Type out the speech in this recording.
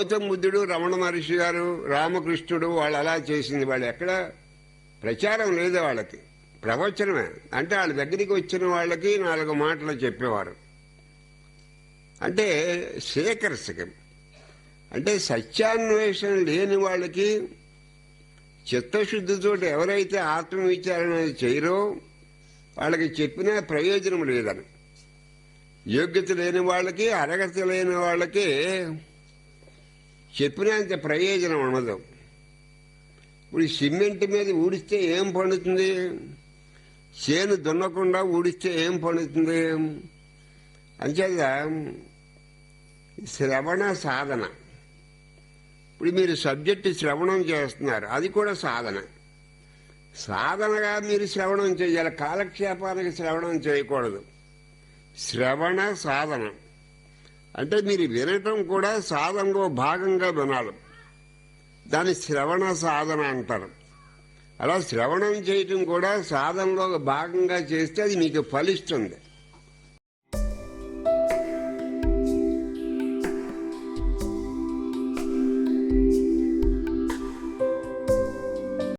గౌతమ బుద్ధుడు రమణ మహర్షి గారు రామకృష్ణుడు వాళ్ళు అలా చేసింది. వాళ్ళు ఎక్కడ? ప్రచారం లేదు వాళ్ళకి. ప్రవచనమే. అంటే వాళ్ళ దగ్గరికి వచ్చిన వాళ్ళకి నాలుగు మాటలు చెప్పేవారు. అంటే సేకర్శకం అంటే సత్యాన్వేషణ లేని వాళ్ళకి చిత్తశుద్ధితో ఎవరైతే ఆత్మవిచారణ చేయరో వాళ్ళకి చెప్పినా ప్రయోజనం లేదని. యోగ్యత లేని వాళ్ళకి అర్హత లేని వాళ్ళకి చెప్పినంత ప్రయోజనం ఉండదు. ఇప్పుడు సిమెంట్ మీద ఊడిస్తే ఏం పండుతుంది? చేను దున్నకుండా ఊడిస్తే ఏం పండుతుంది? అంచేత శ్రవణ సాధన. ఇప్పుడు మీరు సబ్జెక్టు శ్రవణం చేస్తున్నారు అది కూడా సాధన. సాధనగా మీరు శ్రవణం చేయాలి కాలక్షేపానికి శ్రవణం చేయకూడదు. శ్రవణ సాధన. అంటే మీరు వినటం కూడా సాధనలో భాగంగా వినాలి. దాన్ని శ్రవణ సాధన అంటారు. అలా శ్రవణం చేయటం కూడా సాధనలో భాగంగా చేస్తే అది మీకు ఫలిస్తుంది.